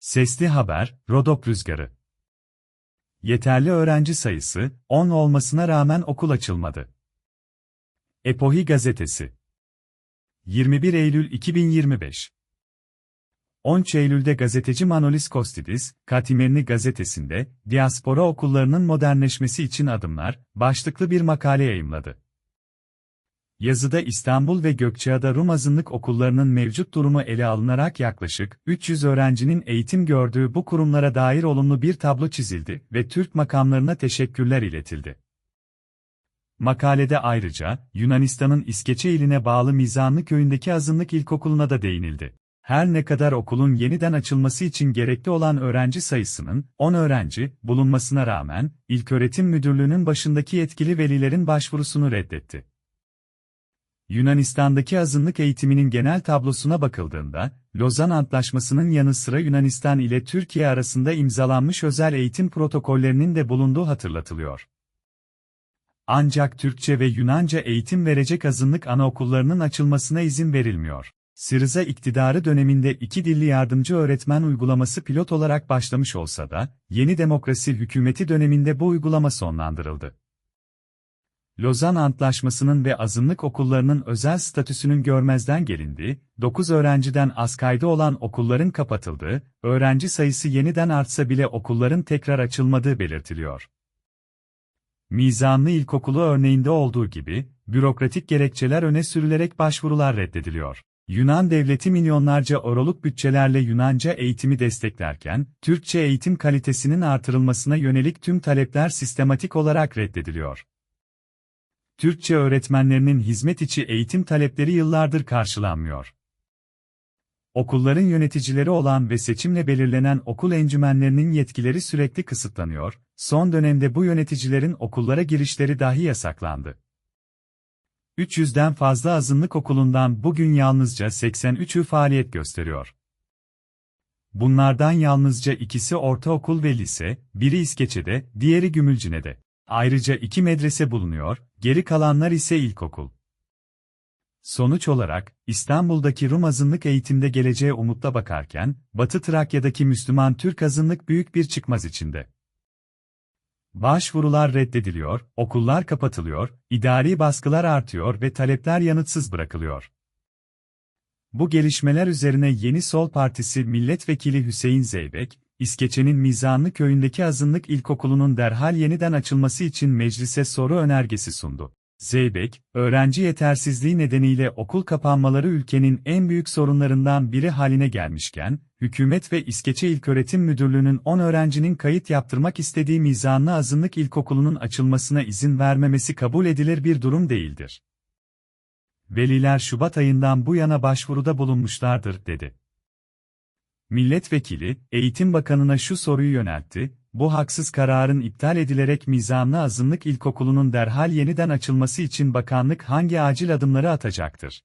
Sesli Haber, Rodop Rüzgarı. Yeterli öğrenci sayısı, 10 olmasına rağmen okul açılmadı. Epohi Gazetesi 21 Eylül 2025 13 Eylül'de gazeteci Manolis Kostidis, Katimerini gazetesinde, diaspora okullarının modernleşmesi için adımlar, başlıklı bir makale yayımladı. Yazıda İstanbul ve Gökçeada Rum azınlık okullarının mevcut durumu ele alınarak yaklaşık 300 öğrencinin eğitim gördüğü bu kurumlara dair olumlu bir tablo çizildi ve Türk makamlarına teşekkürler iletildi. Makalede ayrıca, Yunanistan'ın İskeçe iline bağlı Mizanlı köyündeki azınlık ilkokuluna da değinildi. Her ne kadar okulun yeniden açılması için gerekli olan öğrenci sayısının 10 öğrenci bulunmasına rağmen, İlköğretim Müdürlüğü'nün başındaki yetkili velilerin başvurusunu reddetti. Yunanistan'daki azınlık eğitiminin genel tablosuna bakıldığında, Lozan Antlaşması'nın yanı sıra Yunanistan ile Türkiye arasında imzalanmış özel eğitim protokollerinin de bulunduğu hatırlatılıyor. Ancak Türkçe ve Yunanca eğitim verecek azınlık anaokullarının açılmasına izin verilmiyor. Sırza iktidarı döneminde iki dilli yardımcı öğretmen uygulaması pilot olarak başlamış olsa da, yeni demokrasi hükümeti döneminde bu uygulama sonlandırıldı. Lozan Antlaşması'nın ve azınlık okullarının özel statüsünün görmezden gelindiği, 9 öğrenciden az kaydı olan okulların kapatıldığı, öğrenci sayısı yeniden artsa bile okulların tekrar açılmadığı belirtiliyor. Mizanlı İlkokulu örneğinde olduğu gibi, bürokratik gerekçeler öne sürülerek başvurular reddediliyor. Yunan devleti milyonlarca oroluk bütçelerle Yunanca eğitimi desteklerken, Türkçe eğitim kalitesinin artırılmasına yönelik tüm talepler sistematik olarak reddediliyor. Türkçe öğretmenlerinin hizmet içi eğitim talepleri yıllardır karşılanmıyor. Okulların yöneticileri olan ve seçimle belirlenen okul encümenlerinin yetkileri sürekli kısıtlanıyor, son dönemde bu yöneticilerin okullara girişleri dahi yasaklandı. 300'den fazla azınlık okulundan bugün yalnızca 83'ü faaliyet gösteriyor. Bunlardan yalnızca ikisi ortaokul ve lise, biri İskeçe'de, diğeri Gümülcine'de. Ayrıca iki medrese bulunuyor, geri kalanlar ise ilkokul. Sonuç olarak, İstanbul'daki Rum azınlık eğitimde geleceğe umutla bakarken, Batı Trakya'daki Müslüman Türk azınlık büyük bir çıkmaz içinde. Başvurular reddediliyor, okullar kapatılıyor, idari baskılar artıyor ve talepler yanıtsız bırakılıyor. Bu gelişmeler üzerine Yeni Sol Partisi Milletvekili Hüseyin Zeybek, İskeçe'nin Mizanlı köyündeki azınlık ilkokulunun derhal yeniden açılması için meclise soru önergesi sundu. Zeybek, öğrenci yetersizliği nedeniyle okul kapanmaları ülkenin en büyük sorunlarından biri haline gelmişken, hükümet ve İskeçe İlköğretim Müdürlüğü'nün 10 öğrencinin kayıt yaptırmak istediği Mizanlı Azınlık İlkokulu'nun açılmasına izin vermemesi kabul edilir bir durum değildir. Veliler Şubat ayından bu yana başvuruda bulunmuşlardır, dedi. Milletvekili, Eğitim Bakanı'na şu soruyu yöneltti, bu haksız kararın iptal edilerek Mizanlı Azınlık İlkokulu'nun derhal yeniden açılması için bakanlık hangi acil adımları atacaktır?